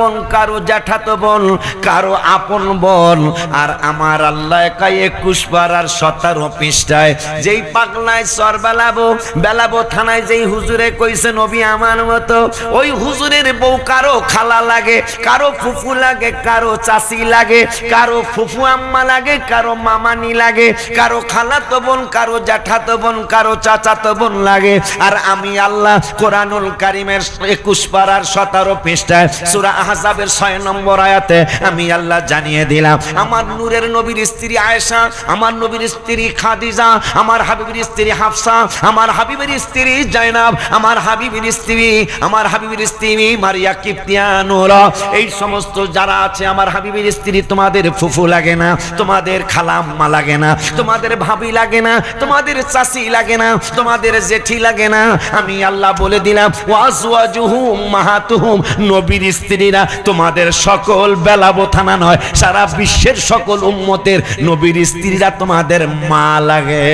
বোন, কারও জ্যাঠাতো বোন, কারও আপন বোন, আর আমার আল্লাহ একাই একুশ পাড়ার সতেরো পৃষ্ঠায়, যেই পাগলায় সর বেলাবো বেলাবো থানায় যেই হুজুরে কইছে, নবী আমার মতো, ওই হুজুরের বউ কারও খালা লাগে, কারও ফুফু লাগে, কারও চাচি লাগে, কারও ফুফু আম্মা লাগে, কারও মামানি লাগে, কারও খালাতো বোন, কারও জ্যাঠাতো বোন, কারও চাচাতো বোন লাগে, আর আমি আল্লাহ কোরআনুল কারিমের একুশ পাড়ার সতেরো পৃষ্ঠায়, সুরা আহজাবের ছয় নম্বর আয়াতে আমি আল্লাহ জানিয়ে দিলাম, আমার নূরের নবীর স্ত্রী আয়েশা, আমার নবীর স্ত্রী খাদিজা, আমার হাবিবের স্ত্রী হাফসা, আমার হাবিবের স্ত্রী জয়নাব, আমার হাবিবের স্ত্রী, আমার হাবিবের স্ত্রী মারিয়া কিপ্তিয়ানুরা এই সমস্ত যারা আছে, আমার হাবিবের স্ত্রী তোমাদের ফুফু লাগে না, তোমাদের খালাম্মা লাগে না, তোমাদের ভাবি লাগে না, তোমাদের চাচি লাগে না, তোমাদের জেঠি লাগে না। আমি আল্লাহ বলে দিলাম, ওয়াজওয়াজুহুম, মাহাতুহুম, নবীর স্ত্রীরা তোমাদের সকল বেলাবো থানা নয়, সারা বিশ্বের সকল উম্মতের নবীর স্ত্রীরা তোমাদের মা লাগে।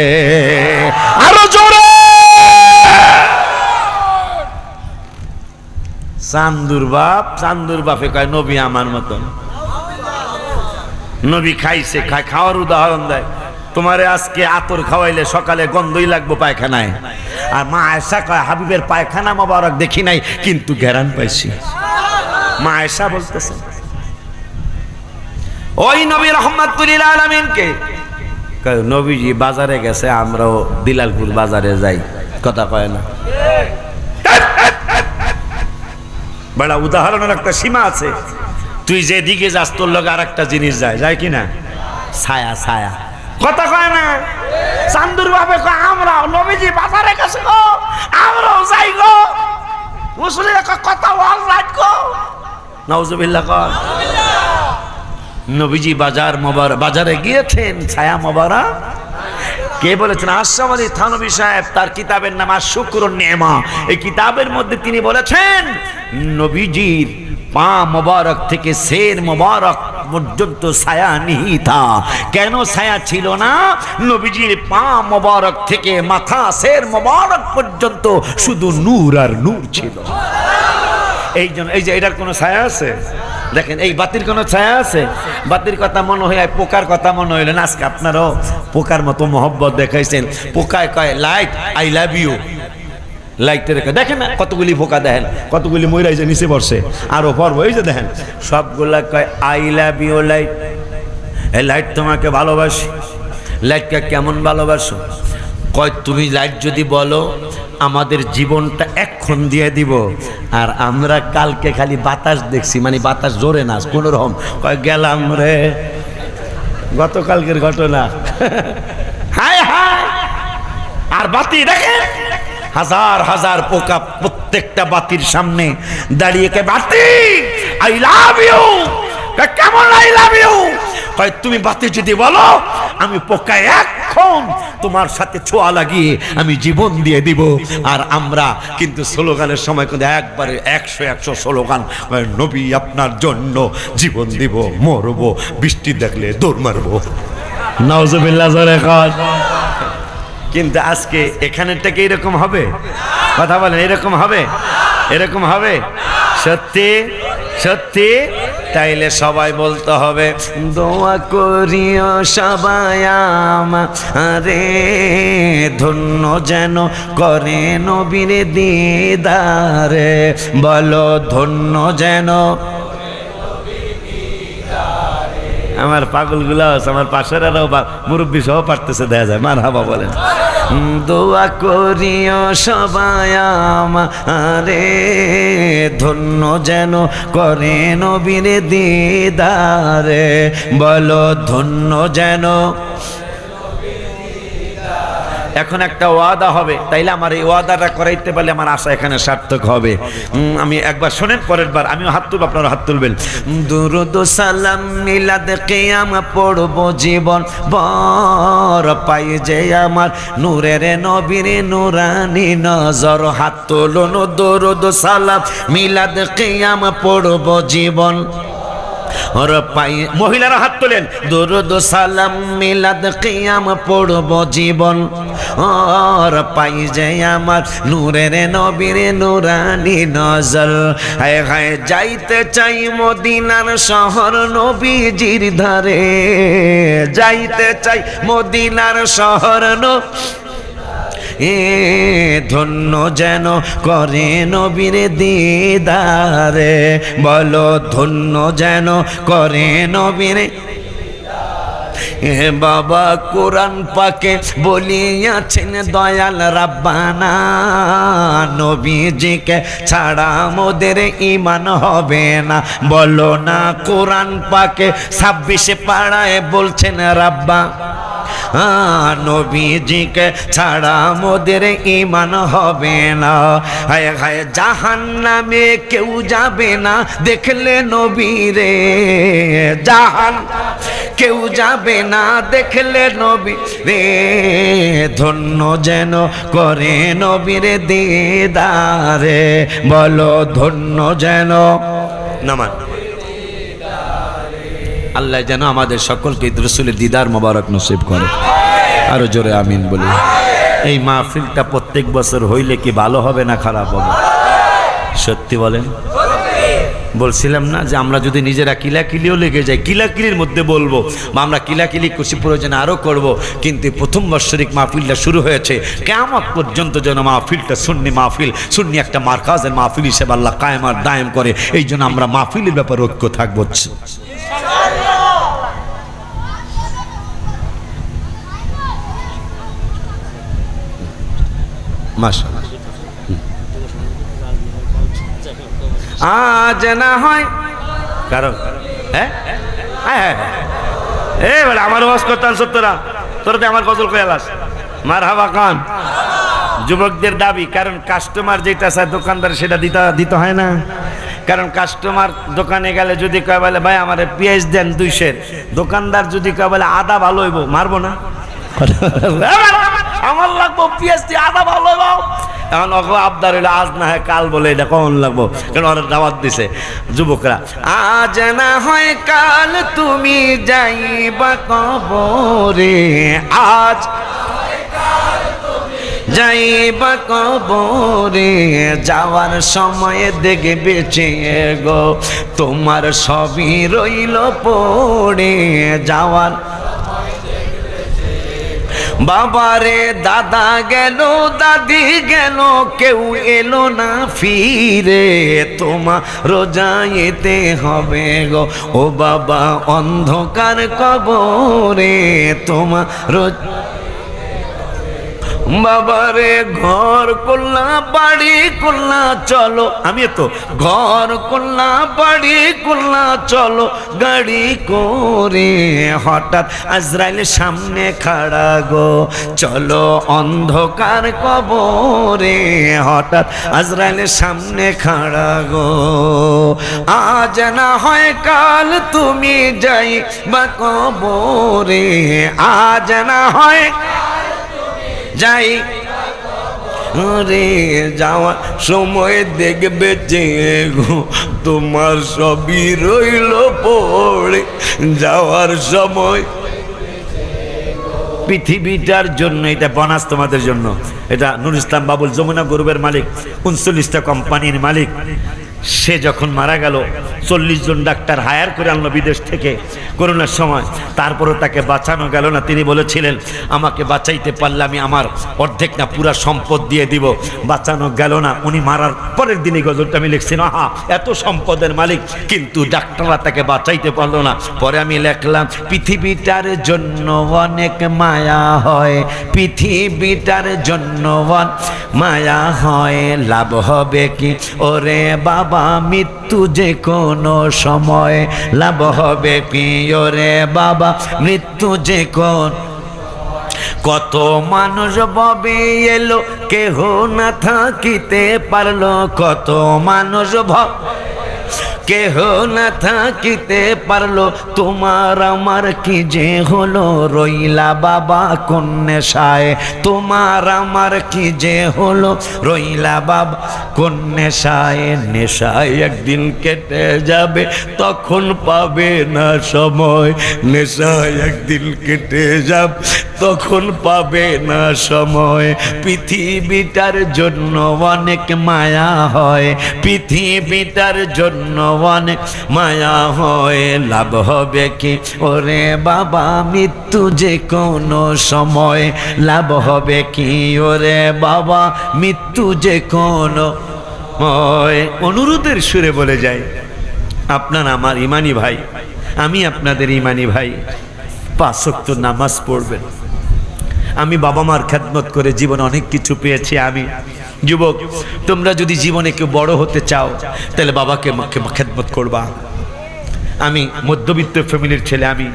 আরও জোরে! চান্দুর বাপ, চান্দুর বাপে কয়, নবী আমার মতন। নবী খাইছে, খায়, খাওয়ার উদাহরণ দেয়। তোমারে আজকে আতর খাওয়াইলে সকালে গন্ধই লাগবো পায়খানায়। আর মা আয়সা কয়, হাবিবের পায়খানা মোবারক দেখি নাই, কিন্তু গ্যারান পাইছি। মা আয়সা বলতেছে, ওই নবী রহমতুল্লিল আলমিনকে নবীজি বাজারে গেছে, আমরাও দিলালপুর বাজারে যাই। কথা কয় না। বেড়া, উদাহরণের একটা সীমা আছে। তুই যে দিকে যাস, তোর লগে আর একটা জিনিস যায়। যায় কি না? ছায়া ছায়া। কথা কয় না? চান্দুর ভাবে কয় আমরা নবীজি বাজারে গেছে গো, আমরাও যাই গো। মুসলিম কথা ওয়াল রাইট গো। নবীজি বাজার মোবার, বাজারে গিয়েছেন, ছায়া মোবারা কে বলেছেন? আশরাফ আলী থানবী সাহেব, তার কিতাবের নাম শুক্র নেমা এই কিতাবের মধ্যে তিনি বলেছেন, নবীজির পা মোবারক থেকে শের মোবারক পর্যন্ত ছায়া নিহিতা। কেন ছায়া ছিল না? নবীজির পা মোবারক থেকে মাথা শের মোবারক পর্যন্ত শুধু নূর আর নূর ছিল। এই জন্য, এই যে এটার কোনো ছায়া আছে? দেখেন, এই বাতির কোনো ছায়া আছে? বাতির কথা মনে হয় পোকার কথা মনে হইল না, আজকে আপনারও পোকার মতো মহব্বত দেখাইছেন। পোকায় কয়, লাইট, আই লাভ ইউ। লাইটের কা- দেখেন না, কতগুলি পোকা দেখেন, কতগুলি ময়রা যে নিচে বসে আরও পর্ব এই যে দেখেন, সবগুলা কয়, আই লাভ ইউ, লাইট। এই লাইট তোমাকে ভালোবাসি। লাইটকে কেমন ভালোবাসো? কয়, তুমি লাইট যদি বলো, আমাদের জীবনটা এক্ষণ দিয়ে দিব। আর আমরা কালকে খালি বাতাস দেখছি মানে বাতাস জোরে না, কোনো রকম। কয়, গেলাম রে। গতকালকের ঘটনা। হায় হায়! আর বাতি দেখে হাজার হাজার পোকা প্রত্যেকটা বাতির সামনে দাঁড়িয়ে কে বাতি? আই লাভ ইউ কেমন আই লাভ ইউ কয় তুমি বাতি যদি বলো আমি পোকা এখন তোমার সাথে ছোঁয়া লাগিয়ে আমি জীবন দিয়ে দিব। আর আমরা কিন্তু স্লোগানের সময় কিন্তু একবারে একশো একশো স্লোগান নবী আপনার জন্য জীবন দিব মরবো বৃষ্টি দেখলে দৌড় মারবো। নওজবিল্লা জোরে কর কিন্তু আজকে এখানেরটা কি এরকম হবে? কথা বলেন এরকম হবে? এরকম হবে? সত্যি? সত্যি? তাইলে সবাই বলতে হবে, দোয়া করিও সবাই আরে, ধন্য যেন করে নবীর দিদারে। বলো, ধন্য যেন আমার পাগলগুলো আছে, আমার পাশের আরও মুরব্বী সহ পারতেছে, দেখা যায়। মার হাবা বলেন। দোয়া করিও সবাই আমারে ধন্য যেন করে নবীর দিদারে। বলো ধন্য যেন এখন একটা ওয়াদা হবে। তাইলে আমার এই ওয়াদাটা করাইতে পারলে আমার আশা এখানে সার্থক হবে। আমি একবার শোনেন পরের বার, আমিও হাত তুলব আপনারা হাত তুলবেন। দুরুদ সালাম মিলাদ কেয়াম পড়ব জীবন, বর পাই যে আমার নূরের নবীর নুরানি নজর। হাত তুলুন দুরুদ সালাম মিলাদ কেয়াম পড়ব জীবন। ওর মহিলারা হাত তোলেন। দুরুদ সালাম মিলাদ কিয়াম পড়ব জীবন। ওর পাই যে আমার নূরের নবীর নুরানি নজর। হায় হায় যাইতে চাই মদিনার শহর নবীজির ধারে। যাইতে চাই মদিনার শহর নবী এ ধন্য যেন করে নবীর দিদারে। বলো, ধন্য যেন করে নবীর বাবা কোরআন পাকে বলিয়াছেন, দয়াল রাব্বানা। নবীজিকে ছাড়া মোদের ইমান হবে না। বলো না, কোরআন পাকে ছাব্বিশে পাড়ায় বলছেন রাব্বা। নবীজিকে ছাড়া মোদের ইমান হবে না। হায় হায় জাহান নামে কেউ যাবে না। দেখলে নবীরে জাহান কেউ যাবে না। দেখলে নবী রে, ধন্য যেন করে নবীর দিদারে। বলো, ধন্য যেন নামান আল্লাহ যেন আমাদের সকলকে রসুলের দিদার মোবারক নসিব করে। আরও জোরে আমিন বলি। এই মাহফিলটা প্রত্যেক বছর হইলে কি ভালো হবে না খারাপ হবে? সত্যি বলেন। বলছিলাম না যে আমরা যদি নিজেরা কিলাকিলিও লেগে যাই, কিলাকিলির মধ্যে বলব, বা আমরা কিলাকিলি খুশি প্রয়োজন আরও করব, কিন্তু প্রথম বৎসরিক মাহফিলটা শুরু হয়েছে কেমন পর্যন্ত যেন মাহফিলটা সুন্নি মাহফিল, সুন্নি একটা মার্কাজের মাহফিল হিসেবে আল্লাহ কায়েম আর দায়েম করে এই জন্য আমরা মাহফিলের ব্যাপারে ঐক্য থাকব। মাসা আজ না হয়। কারণ? হ্যাঁ? হ্যাঁ হ্যাঁ এ বলে আমার ওয়াজ করতাম সত্যরা। তোরা আমার গজল কয়ালাস মার হাবা খান। যুবকদের দাবি, কারণ কাস্টমার যেটা চায় দোকানদার সেটা দিতে দিতে হয় না। কারণ কাস্টমার দোকানে গেলে যদি কয় বলে, ভাই, আমার পেঁয়াজ দেন দুইশের। দোকানদার যদি কয় বলে, আদা ভালো হইব। মারবো না? আমার লাগবো দিয়ে আদা ভালো হইব এখন অক আবদার হইলে আজ না হয় কাল বলে এটা কখন লাগবো? কেন ওরা দাওয়াত দিছে? যুবকরা, আজ না হয় কাল তুমি যাইবা কবরে। আজ যাইবা কবরে, যাওয়ার সময় দেখে বেঁচে গো। তোমার সবই রইল পড়ে, যাওয়ার বাবারে দাদা গেল, দাদি গেল, কেউ এলো না ফিরে। তোমার রোজাইতে হবে গো, ও বাবা অন্ধকার কবরে। তোমা রোজ বাবারে ঘর করলা বাড়ি করলা চলো। আমি তো ঘর করলা বাড়ি করলা চলো। গাড়ি করে হঠাৎ আজরাইল সামনে খাড়া গো। চলো অন্ধকার কবরে হঠাৎ আজরাইল সামনে খাড়া গো। আজ না হয় কাল তুমি যাই বা কবরে, আজ না হয় যাই। রে যাওয়া সময় দেখবে যে তোমার সবই রইল পড়ে। যাওয়ার সময় পৃথিবীটার জন্য, এটা বনাস তোমাদের জন্য। এটা নুর ইসলাম বাবুল যমুনা গ্রুপের মালিক, উনচল্লিশটা কোম্পানির মালিক। সে যখন মারা গেল, চল্লিশ জন ডাক্তার হায়ার করে আনলো বিদেশ থেকে করোনার সময়। তারপরও তাকে বাঁচানো গেল না। তিনি বলেছিলেন, আমাকে বাঁচাইতে পারলে আমি আমার অর্ধেক না, পুরা সম্পদ দিয়ে দিব। বাঁচানো গেল না। উনি মারার পরের দিনই গজলটা আমি লিখছি। না হা এত সম্পদের মালিক, কিন্তু ডাক্তাররা তাকে বাঁচাইতে পারল না। পরে আমি লিখলাম, পৃথিবীটার জন্য অনেক মায়া হয়, পৃথিবীটার জন্য মায়া হয়, লাভ হবে কি? ওরে বাবা মৃত্যু যে কোনো সময় লাভ হবে পিও রে বাবা, মৃত্যু যে কোন কত মানুষ ভবে এলো, কেহ না থাকিতে পারল, কত মানুষ ভ কেহ না থাকিতে পারল। তোমার আমার কি যে হলো? রইলা বাবা কোন নেশায় তোমার আমার কি যে হলো? রইলা বাবা কোন নেশায় নেশায় একদিন কেটে যাবে, তখন পাবে না সময়। নেশায় একদিন কেটে যাব, তখন পাবে না সময়। পৃথিবীটার জন্য অনেক মায়া হয়। পৃথিবীটার জন্য অনেক মায়া হয় লাভ হবে কি? ওরে বাবা, মৃত্যু যে কোনো সময় লাভ হবে কি? ওরে বাবা, মৃত্যু যে কোনো অনুরোধের সুরে বলে যায় আপনার আমার ইমানি ভাই, আমি আপনাদের ইমানি ভাই, পাঁচ ওয়াক্ত নামাজ পড়বেন। আমি বাবা মার খেদমত করে জীবনে অনেক কিছু পেয়েছি, আমি যুবক, তোমরা যদি জীবনে কেউ বড় হতে চাও, তাহলে বাবাকে মাকে খেদমত করবা। আমি মধ্যবিত্ত ফ্যামিলির ছেলে, আমি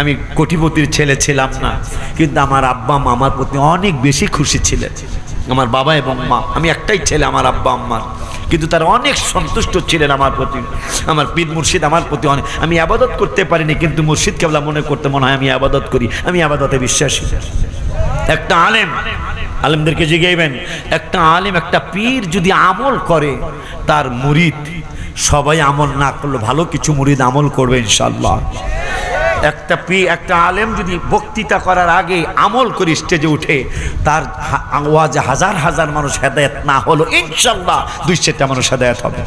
আমি কোটিপতির ছেলে ছিলাম না, কিন্তু আমার আব্বা, মা আমার প্রতি অনেক বেশি খুশি ছিলেন। আমার বাবা এবং মা, আমি একটাই ছেলে, আমার আব্বা, আম্মার। কিন্তু তারা অনেক সন্তুষ্ট ছিলেন আমার প্রতি। আমার পীর মুর্শিদ আমার প্রতি অনেক, আমি আবাদত করতে পারিনি, কিন্তু মুর্শিদ কেবলা মনে করতে মনে হয়, আমি আবাদত করি, আমি আবাদতে বিশ্বাসী। একটা আলেম আলেমদেরকে জিগাইবেন, একটা আলেম, একটা পীর যদি আমল করে, তার মুরিদ, সবাই আমল না করলে ভালো কিছু মুরিদ আমল করবে ইনশাল্লাহ একটা পি একটা আলেম যদি বক্তৃতা করার আগে আমল করে স্টেজে উঠে, তার আওয়াজে হাজার হাজার মানুষ হেদায়ত না হলো ইনশাল্লাহ দুই চারটা মানুষ হেদায়ত হবে।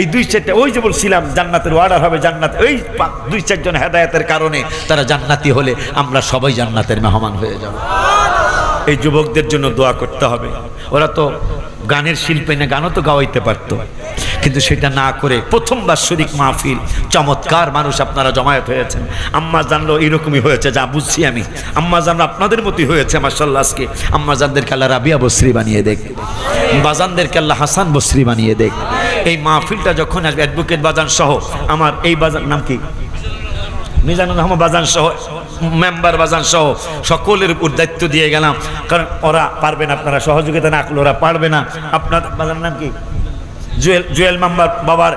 এই দুই চারটা ওই যে বলছিলাম, জান্নাতের অর্ডার হবে জান্নাত ওই দুই চারজন হেদায়তের কারণে তারা জান্নাতি হলে আমরা সবাই জান্নাতের মেহমান হয়ে যাব। এই যুবকদের জন্য দোয়া করতে হবে। ওরা তো গানের শিল্পে না, গানও তো গাওয়াইতে পারত। কিন্তু সেটা না করে প্রথমবার শরিক মাহফিল, চমৎকার মানুষ আপনারা জমায়েত হয়েছেন। আম্মা জানলো এরকমই হয়েছে, যা বুঝছি আমি। আম্মা জানলো আপনাদের মতোই হয়েছে মার্শাল্লাহ আজকে। আম্মা জানদের আল্লাহ রাবিয়া বসরি বানিয়ে দেখ। বাজানদেরকে আল্লাহ হাসান বসরি বানিয়ে দেখ। এই মাহফিলটা যখন আসবে অ্যাডভোকেট বাজান সহ আমার এই বাজার নাম কি? মিজানুর রহমান বাজান সহ, মেম্বার বাজান সহ সকলের উপর দায়িত্ব দিয়ে গেলাম। কারণ ওরা পারবে না, আপনারা সহযোগিতা না করলে ওরা পারবে না। আপনার বাজার নাম কি? জুয়েল জুয়েল মেম্বার বাবার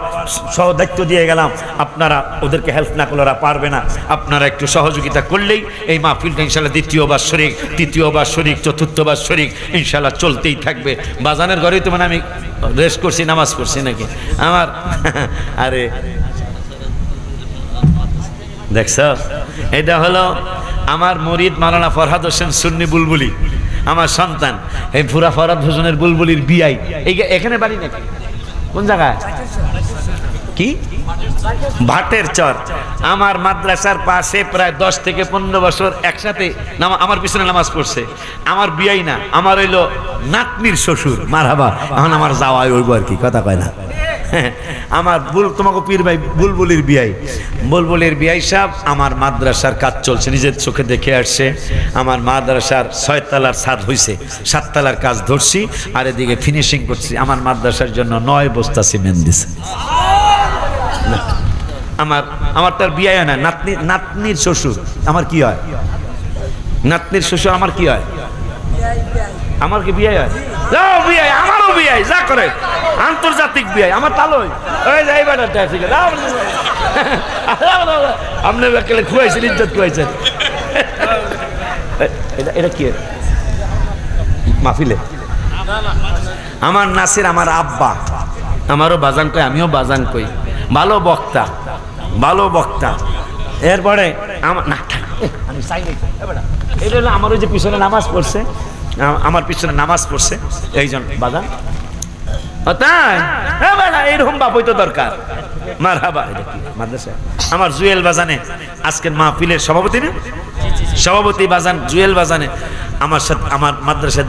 সহ দায়িত্ব দিয়ে গেলাম। আপনারা ওদেরকে হেল্প না করলে ওরা পারবে না। আপনারা একটু সহযোগিতা করলেই এই মাহফিলটা ইনশাল্লাহ দ্বিতীয়বার শরিক, তৃতীয়বার শরিক, চতুর্থবার শরিক ইনশাল্লাহ চলতেই থাকবে। বাজানের ঘরেই তো মানে আমি রেস্ট করছি, নামাজ পড়ছি নাকি? আমার, আরে দেখছ এটা হলো আমার মরিদ মালানা ফরহাদ হোসেন সুন্নি বুলবুলি, আমার সন্তান। এই ফুরা ফরহাদ হোসেনের বুলবুলির বিয়াই এই এখানে বাড়ি নাকি? কোন জায়গায়? কি? ভাটের চর। আমার মাদ্রাসার পাশে প্রায় দশ থেকে পনেরো বছর একসাথে আমার পিছনে নামাজ পড়ছে। আমার বিয়াই না, আমার হইল নাতনির শ্বশুর। মারহাবা, এখন আমার যাওয়াই হইব আর কি, কথা কয় না। আমার বুল তোমাকে পীর ভাই বুলবুলির বিয়াই। বুলবুলির বিয়াই সাহেব আমার মাদ্রাসার কাজ চলছে নিজের চোখে দেখে আসছে। আমার মাদ্রাসার ছয়তলার ছাদ হইছে সাততলার কাজ ধরছি আর এদিকে ফিনিশিং করছি। আমার মাদ্রাসার জন্য নয় বস্তা সিমেন্ট দিছে। আমার আমার তার বিয়ে না নাতনি নাতনির শ্বশুর। আমার কি হয়? নাতনির শ্বশুর আমার কি হয়? আমার কি বিয়ে হয়? হয়, আমারও বিয়ে হয়, যা করে। আন্তর্জাতিক বিয়ে হয়, আমার তালই। ওই আপনি খুয়াইছেন ইজ্জত খুয়াইছেন। এটা কি? মাহফিলে? আমার নাসির আমার আব্বা। আমারও বাজান কই আমিও বাজান কই। ভালো বক্তা ভালো বক্তা। এরপরে আমার না আমি চাই এটা হলো আমার ওই যে পিছনে নামাজ পড়ছে। আমার পিছনে নামাজ পড়ছে। এইজন বাজান ও তাই? এ বেটা, এইরকম তো দরকার। মাদ্রাসা। আমার জুয়েল বাজানে আজকের সভাপতি সভাপতি বাজান জুয়েল বাজানে। আমার আমার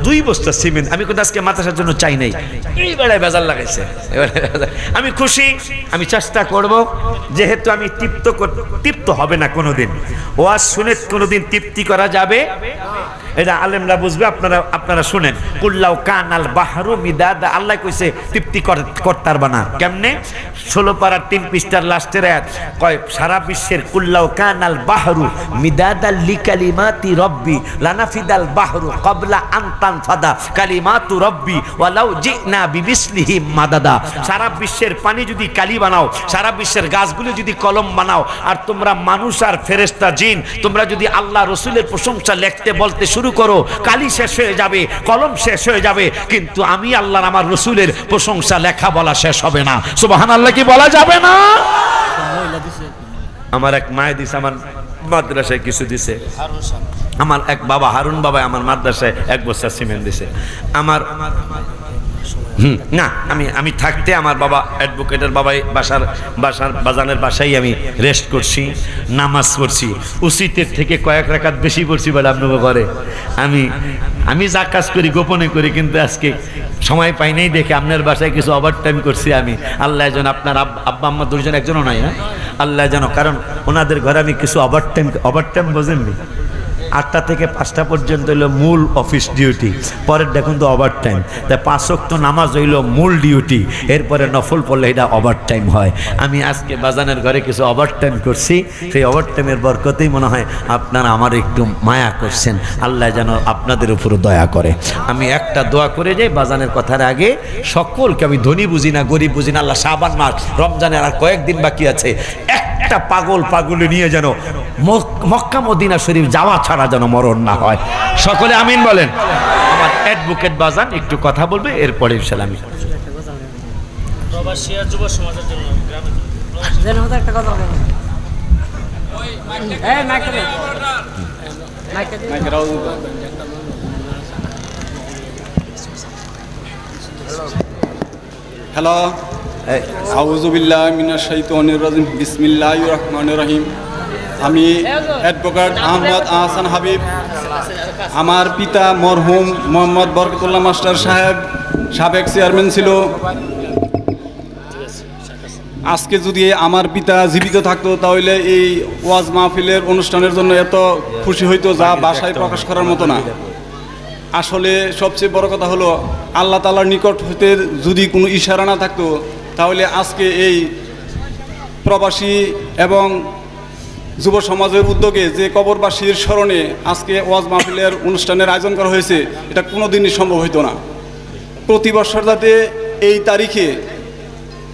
দুই সিমেন্ট। আমি আজকে মাদ্রাসার জন্য চাই নাই। এই বেলায় লাগাইছে। আমি খুশি আমি চেষ্টা করব। যেহেতু আমি তৃপ্ত তৃপ্ত হবে না কোনোদিন। ওয়াজ শুনে কোনোদিন তৃপ্তি করা যাবে? এটা আলেমরা বুঝবে, আপনারা আপনারা শুনেন। কুল্লাও কানাল বাহারু মিদাদ, আল্লাহ কইছে, তৃপ্তি কর- করতার বানা। কেমনে? ষোলো পাড়ার তিন পৃষ্ঠার লাস্টের এক কয়, সারা বিশ্বের কুল্লাও কানাল বাহারু মিদাদাল লিকালিমাতি রব্বি লানাফিদাল বাহরু কবলা আনতান ফাদা কালিমাতু রব্বি ওয়ালাউ জিনা বিমিসলিহি মাদাদা। সারা বিশ্বের পানি যদি কালি বানাও, সারা বিশ্বের গাছগুলো যদি কলম বানাও, আর তোমরা মানুষ আর ফেরেস্তা জিন, তোমরা যদি আল্লাহ রসুলের প্রশংসা লিখতে বলতে শুরু করো, কালি শেষ হয়ে যাবে, কলম শেষ হয়ে যাবে, কিন্তু আমি আল্লাহর, আমার রসুলের প্রশংসা, লেখা বলা শেষ হবে না। সুবাহান আল্লাহ কি বলা যাবে না? আমার এক মায়ে দিছে, আমার মাদ্রাসায় কিছু দিছে। আমার এক বাবা, হারুন বাবা, আমার মাদ্রাসায় এক বস্তা সিমেন্ট দিছে। আমার হুম, না আমি আমি থাকতে আমার বাবা অ্যাডভোকেটের বাবাই বাসার বাসার বাজানের বাসায় আমি রেস্ট করছি নামাজ পড়ছি। উচিতের থেকে কয়েক রাকাত বেশি পড়ছি বলে আপনাকে ঘরে আমি আমি যা কাজ করি গোপনে করি কিন্তু আজকে সময় পাই নাই দেখে আপনার বাসায় কিছু ওভার টাইম করছি আমি। আল্লাহ যেন আপনার আব- আব্বা আম্মা দুজন একজনও নাই না আল্লাহ যেন কারণ ওনাদের ঘরে আমি কিছু ওভার টাইম ওভার টাইম বোঝেননি। আটটা থেকে পাঁচটা পর্যন্ত হইল মূল অফিস ডিউটি পরের দেখুন তো ওভার টাইম তাই পাঁচ তো নামাজ হইল মূল ডিউটি এরপরে নফল পড়লে এটা ওভার টাইম হয়। আমি আজকে বাজানের ঘরে কিছু ওভার টাইম করছি। সেই ওভার টাইমের বরকতেই মনে হয় আপনারা আমার একটু মায়া করছেন। আল্লাহ যেন আপনাদের উপর দয়া করে। আমি একটা দোয়া করে যাই বাজানের কথার আগে। সকলকে আমি ধনী বুঝি না গরিব বুঝি না। আল্লাহ সাবান মাস, রমজানের আর কয়েকদিন বাকি আছে। একটা পাগল পাগলে নিয়ে যেন মক- মক্কা মদিনা শরীফ যাওয়া ছাড়া যেন মরণ না হয়। সকলে আমিন বলেন। আমার অ্যাডভোকেট বাজান একটু কথা বলবে, এরপরে আমি হ্যালো রহিম। আমি অ্যাডভোকেট আহমদ আহসান হাবিব। আমার পিতা মরহুম মোহাম্মদ বরকতুল্লাহ মাস্টার সাহেব, সাবেক চেয়ারম্যান ছিল। আজকে যদি আমার পিতা জীবিত থাকতো, তাহলে এই ওয়াজ মাহফিলের অনুষ্ঠানের জন্য এত খুশি হইতো যা বাসায় প্রকাশ করার মতো না। আসলে সবচেয়ে বড় কথা হলো, আল্লাহ তালার নিকট হতে যদি কোনো ইশারা না থাকতো তাহলে আজকে এই প্রবাসী এবং যুব সমাজের উদ্যোগে যে কবরবাসীর স্মরণে আজকে ওয়াজ মাহফিলের অনুষ্ঠানের আয়োজন করা হয়েছে এটা কোনো দিনই সম্ভব হইতো না প্রতি বছর যাতে এই তারিখে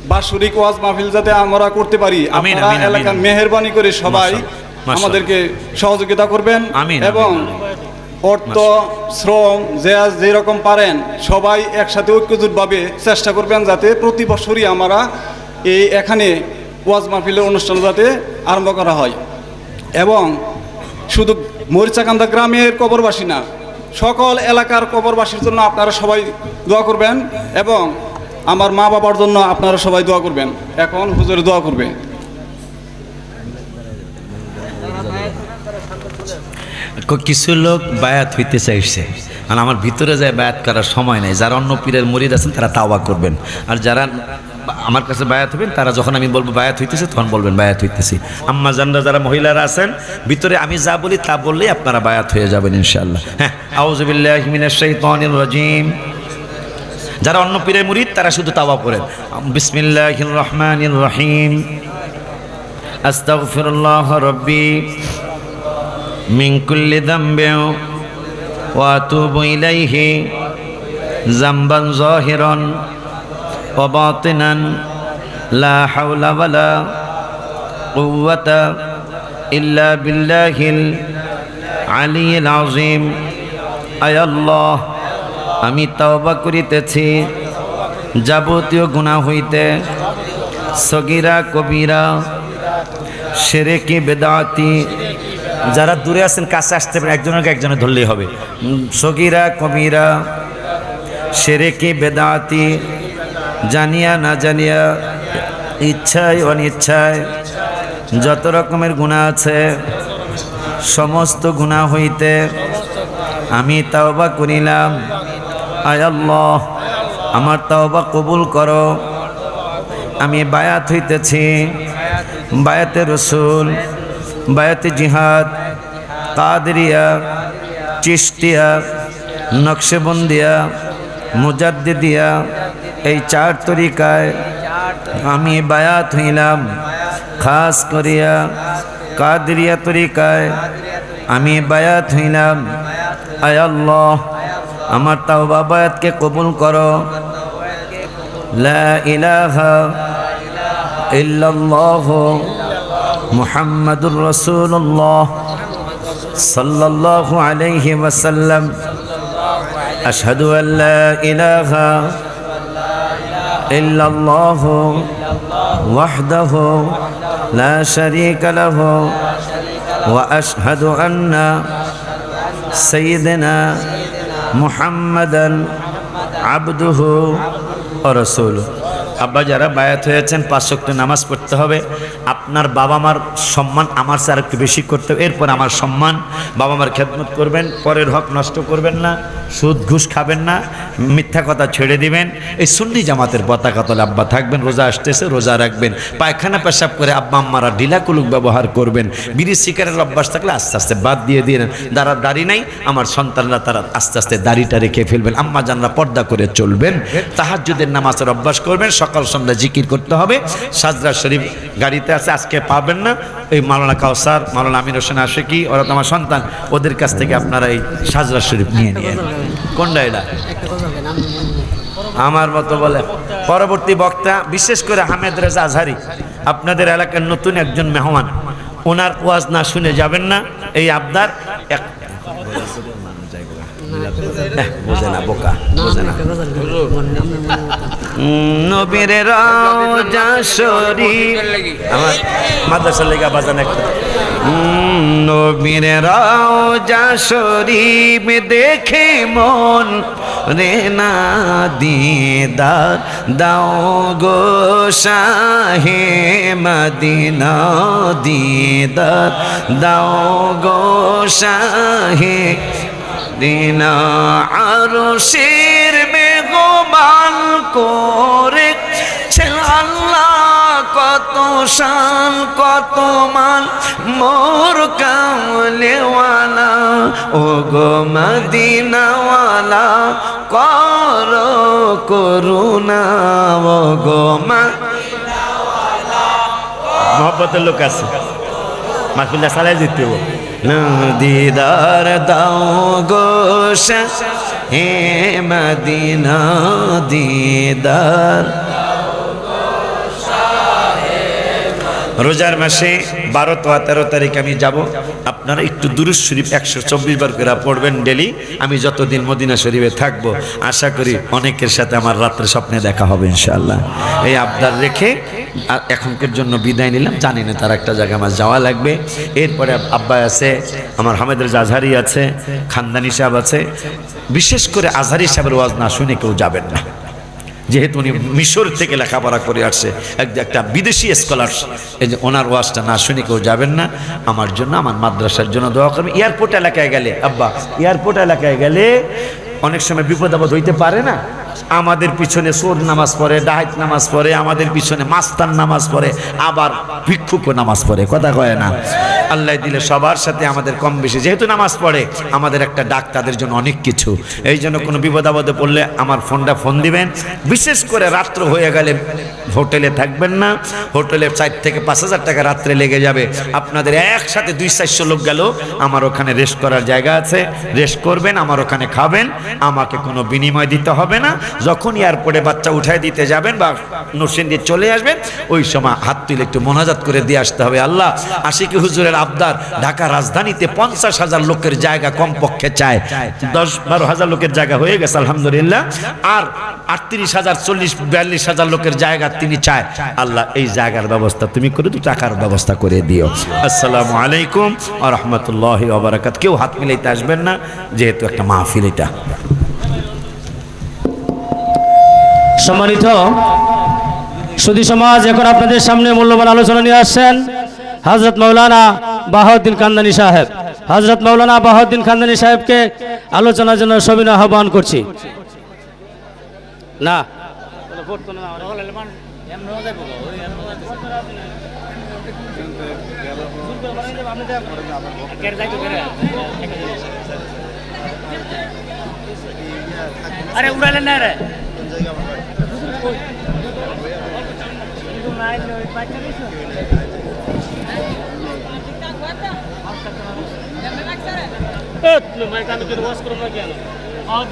বাৎসরিক ওয়াজ মাহফিল যাতে আমরা করতে পারি আপনারা আমিন। মেহরবানি করে সবাই। আমাদেরকে সহযোগিতা করবেন এবং অর্থ শ্রম যে যেরকম পারেন সবাই একসাথে ঐক্যজুটভাবে চেষ্টা করবেন যাতে প্রতি বছরই আমরা এই এখানে ওয়াজ মাহফিলের অনুষ্ঠান যাতে আরম্ভ করা হয়। এবং শুধু মরিচাকান্দা গ্রামের কবরবাসী না সকল এলাকার কবরবাসীর জন্য আপনারা সবাই দোয়া করবেন এবং আমার মা বাবার জন্য আপনারা সবাই দোয়া করবেন। এখন হুজুরে দোয়া করবে। কিছু লোক বায়াত হইতে চাইছে আর আমার ভিতরে যায় বায়াত করার সময় নেই। যারা অন্য পীরের মরিদ আছেন, তারা তাওয়া করবেন। আর যারা আমার কাছে বায়াত হবেন, তারা যখন আমি বলব বায়াত হইতেছে, তখন বলবেন বায়াত হইতেছি। আম্মা জানরা, যারা মহিলারা আছেন, ভিতরে আমি যা বলি তা বললেই আপনারা বায়াত হয়ে যাবেন ইনশাআল্লাহ। হ্যাঁ আউজুবিল্লাহ মিনাশ শাইতানির রাজিম। যারা অন্য পীরের মুরিদ, তারা শুধু তাওয়া করেন। বিসমিল্লাহির রহমানির রহিম। আস্তাগফিরুল্লাহ রব্বি। মিন কুল্লি দাম্বে ওয়াতুবু ইলাইহি জামবান জাহিরান ওয়া বাতিনান। লা হাওলা ওয়ালা কুওয়াতা ইল্লা বিল্লাহিল আলিয়িল আযীম। আয় আল্লাহ, আমি তওবা করিতেছি। যাবতীয় গুনাহ হইতে সগীরা, কবিরা, সেরেকি, বেদাতি যারা দূরে আছেন, কাছে আসতে পারেন, একজনকে একজনে ধরলেই হবে। সগিরা, কবিরা, সেরেকি, বেদাতি, জানিয়া, না জানিয়া, ইচ্ছায়, অনিচ্ছায়, যত রকমের গুণা আছে, সমস্ত গুণা হইতে আমি তাওবা করিলাম। আল্লাহ, আমার তাওবা কবুল করো। আমি বায়াত হইতেছি বায়াতে রসুল বায়াতে জিহাদ, কাদরিয়া চিস্তিয়া নকশেবন্দিয়া, মুজাদ্দিদিয়া, এই চার তরিকায় আমি বায়াত হইলাম। খাস করিয়া কাদরিয়া তরিকায় আমি বায়াত হইলাম। আয় আল্লাহ, আমার তাও বাবায়াতকে কবুল করো। লা ইলাহা ইল্লাল্লাহ। মুহাম্মাদুর রাসূলুল্লাহ সাল্লাল্লাহু আলাইহি ওয়াসাল্লাম। আশহাদু আল লা ইলাহা ইল্লাল্লাহ ওয়াহদাহু লা শারীকা লাহু ওয়া আশহাদু আন্না সাইয়্যিদানা মুহাম্মাদান আবদুহু আব্বা যারা বায়াত হয়েছেন, পাঁচ নামাজ পড়তে হবে। আপনার বাবা মার সম্মান আমার স্যার একটু বেশি করতে এরপর আমার সম্মান বাবা মার খেদমত করবেন, পরের হক নষ্ট করবেন না। সুদ ঘুষ খাবেন না, মিথ্যা কথা ছেড়ে দিবেন। এই সুন্নি জামাতের পতাকা তলে আব্বা থাকবেন, রোজা আসতেছে, রোজা রাখবেন। পায়খানা পেশাব করে আব্বা আম্মারা ঢিলাকুলুক ব্যবহার করবেন। বিড়ি শিকারের অভ্যাস থাকলে আস্তে আস্তে বাদ দিয়ে দিলেন যারা দাড়ি নাই, আমার সন্তানরা তারা আস্তে আস্তে দাড়িটা রেখে ফেলবেন। আম্মা জানরা পর্দা করে চলবেন। তাহাজ্জুদের নামাজের অভ্যাস করবেন। সকাল সন্ধ্যা জিকির করতে হবে। সাজরা শরীফ গাড়িতে আছে, আজকে পাবেন না। এই মাওলানা কাউসার মাওলানা আমির হোসেন আশেকি ওরা তো আমার সন্তান। ওদের কাছ থেকে আপনারা এই সাজরা শরীফ নিয়ে নিয়ে কোনটা এটা? আমার মতো বলে। পরবর্তী বক্তা বিশেষ করে আহমেদ রেজা আজহারি। আপনাদের এলাকার নতুন একজন মেহমান। ওনার ওয়াজ না শুনে যাবেন না। এই আবদার বোঝে না, বোকা, বোঝে না। নবীর আমার মাদ্রাসার লেগা বাজান একটা। নবীর রাজা শরীফ দেখে মন রে না দিদার। দাও গো শাহে মদিনা দিদার। দাও গো শাহে দিনা আরও শের বেগবান করে আল্লাহ কত শান, কত মান। মোর কামলেওয়ালা ও গো মদিনাওয়ালা, কর করুণা ও গো মা মহব্বতের লোক আছে। মাহফিল্লা সালাই দিতে হবে। দিদার দাও গোসা হে মদিনা দিদার। রোজার মাসে বারো তো তেরো তারিখ আমি যাব। আপনারা একটু দুরুজ শরীফ একশো চব্বিশ বার করে পড়বেন ডেলি। আমি যতদিন মদিনা শরীফে থাকব, আশা করি অনেকের সাথে আমার রাত্রে স্বপ্নে দেখা হবে ইনশাল্লাহ এই আবদার রেখে এখনকার জন্য বিদায় নিলাম। জানি না তার একটা জায়গায় আমার যাওয়া লাগবে। এরপরে আব্বা আছে, আমার হামেদের আজহারি আছে, খানদানি সাহেব আছে। বিশেষ করে আজহারি সাহেবের ওয়াজ না শুনে কেউ যাবেন না। যেহেতু উনি মিশর থেকে লেখাপড়া করে আসছে, এক- একটা বিদেশি স্কলার এই যে ওনার ওয়াজটা না শুনে কেউ যাবেন না। আমার জন্য, আমার মাদ্রাসার জন্য দোয়া করবেন। এয়ারপোর্ট এলাকায় গেলে, আব্বা, এয়ারপোর্ট এলাকায় গেলে অনেক সময় বিপদ আপদ হইতে পারে না? আমাদের পিছনে সোর নামাজ পড়ে ডাহাইত নামাজ পড়ে, আমাদের পিছনে মাস্তান নামাজ পড়ে, আবার ভিক্ষুকও নামাজ পড়ে। কথা কয় না? আল্লাহ দিলে সবার সাথে আমাদের কম বেশি। যেহেতু নামাজ পড়ে, আমাদের একটা ডাক তাদের জন্য অনেক কিছু। এই জন্য কোনো বিপদ আপদে পড়লে আমার ফোনটা ফোন দিবেন। বিশেষ করে রাত্র হয়ে গেলে হোটেলে থাকবেন না। হোটেলে চার থেকে পাঁচ হাজার টাকা রাত্রে লেগে যাবে। আপনাদের একসাথে দুই চারশো লোক গেল। আমার ওখানে রেস্ট করার জায়গা আছে। রেস্ট করবেন, আমার ওখানে খাবেন। আমাকে কোনো বিনিময় দিতে হবে না। যখন এয়ারপোর্টে বাচ্চা উঠাই দিতে যাবেন বা নরসিং দিয়ে চলে আসবেন, ওই সময় হাত তুলে একটু মোনাজাত করে দিয়ে আসতে হবে। আল্লাহ আশিকি হুজুরের আবদার, ঢাকা রাজধানীতে পঞ্চাশ হাজার লোকের জায়গা কমপক্ষে চায়। দশ বারো হাজার লোকের জায়গা হয়ে গেছে, আলহামদুলিল্লাহ। আর আটত্রিশ হাজার, চল্লিশ, বিয়াল্লিশ হাজার লোকের জায়গা তিনি চায়। আল্লাহ এই জায়গার ব্যবস্থা তুমি করে দিও, টাকার ব্যবস্থা করে দিও। আসসালামু আলাইকুম আ রহমতুল্লাহ ওবরাকাত কেউ হাত মিলাইতে আসবেন না, যেহেতু একটা মাহফিল এটা। সম্মানিত সুদী সমাজ, এখন আপনাদের সামনে মূল্যবান আলোচনা নিয়ে আসছেন হজরত মৌলানা বাহাউদ্দিন কান্দানি সাহেব। হজরত মৌলানা বাহাউদ্দিন কান্দানি সাহেবকে আলোচনার জন্য সবিনয় আহ্বান করছি। না। আরে উড়ালেন না রে। মাইক আমি ওয়াশ করব কেন